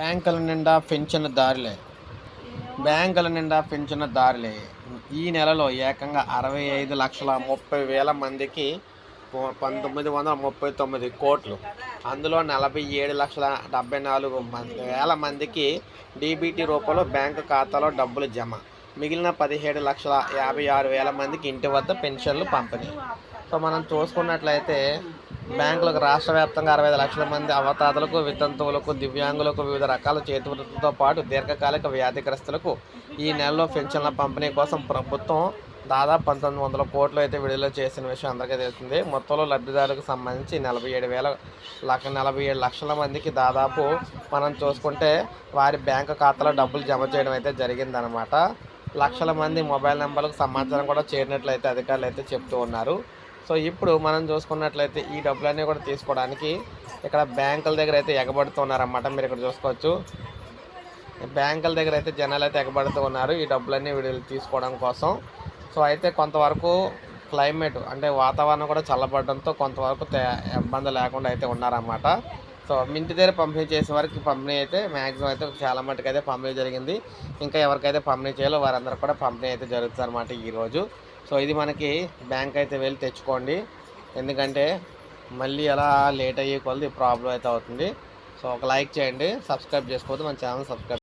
బ్యాంకుల నిండా పెంచిన దారులే. బ్యాంకుల నిండా పెంచిన దారులే. ఈ నెలలో ఏకంగా అరవై ఐదు లక్షల ముప్పై వేల మందికి పంతొమ్మిది వందల ముప్పై తొమ్మిది కోట్లు. అందులో నలభై ఏడు లక్షల డెబ్బై నాలుగు మంది వేల మందికి డీబీటీ రూపంలో బ్యాంకు ఖాతాలో డబ్బులు జమ. మిగిలిన పదిహేడు లక్షల యాభై ఆరు వేల మందికి ఇంటి వద్ద పెన్షన్లు పంపిణీ. సో మనం చూసుకున్నట్లయితే బ్యాంకులకు రాష్ట్ర వ్యాప్తంగా అరవై లక్షల మంది అవతాతలకు వితంతువులకు దివ్యాంగులకు వివిధ రకాల చేతివృత్తులతో పాటు దీర్ఘకాలిక వ్యాధిగ్రస్తులకు ఈ నెలలో పెన్షన్ల పంపిణీ కోసం ప్రభుత్వం దాదాపు పంతొమ్మిది వందల కోట్లు అయితే విడుదల చేసిన విషయం అందరికీ తెలిసింది మొత్తంలో లబ్ధిదారులకు సంబంధించి నలభై ఏడు వేల లక్ష నలభై ఏడు లక్షల మందికి దాదాపు మనం చూసుకుంటే వారి బ్యాంకు ఖాతాలో డబ్బులు జమ చేయడం అయితే జరిగిందనమాట లక్షల మంది మొబైల్ నెంబర్లకు సమాచారం కూడా చేరినట్లయితే అధికారులు అయితే చెప్తూ ఉన్నారు. సో ఇప్పుడు మనం చూసుకున్నట్లయితే ఈ డబ్బులన్నీ కూడా తీసుకోవడానికి ఇక్కడ బ్యాంకుల దగ్గర అయితే ఎగబడుతున్నారన్నమాట మీరు ఇక్కడ చూసుకోవచ్చు. బ్యాంకుల దగ్గర అయితే జనాలు అయితే ఎగబడుతూ ఉన్నారు ఈ డబ్బులన్నీ వీళ్ళు తీసుకోవడం కోసం. సో అయితే కొంతవరకు క్లైమేట్ అంటే వాతావరణం కూడా చల్లబడడంతో కొంతవరకు తే- ఇబ్బంది లేకుండా అయితే ఉన్నారన్నమాట. సో మింటి ఇంటి దగ్గర పంపిణీ చేసే వరకు పంపిణీ అయితే మ్యాక్సిమం అయితే చాలా మటుకు అయితే పంపిణీ జరిగింది. ఇంకా ఎవరికైతే పంపిణీ చేయాలో వారందరూ కూడా పంపిణీ అయితే జరుగుతుంది అనమాట ఈరోజు సో ఇది మనకి బ్యాంక్ అయితే వెళ్ళి తెచ్చుకోండి. ఎందుకంటే మళ్ళీ అలా లేట్ అయ్యే కొలది ప్రాబ్లం అయితే అవుతుంది. సో ఒక లైక్ చేయండి. సబ్స్క్రైబ్ చేసుకోవద్దు. మన ఛానల్ సబ్స్క్రైబ్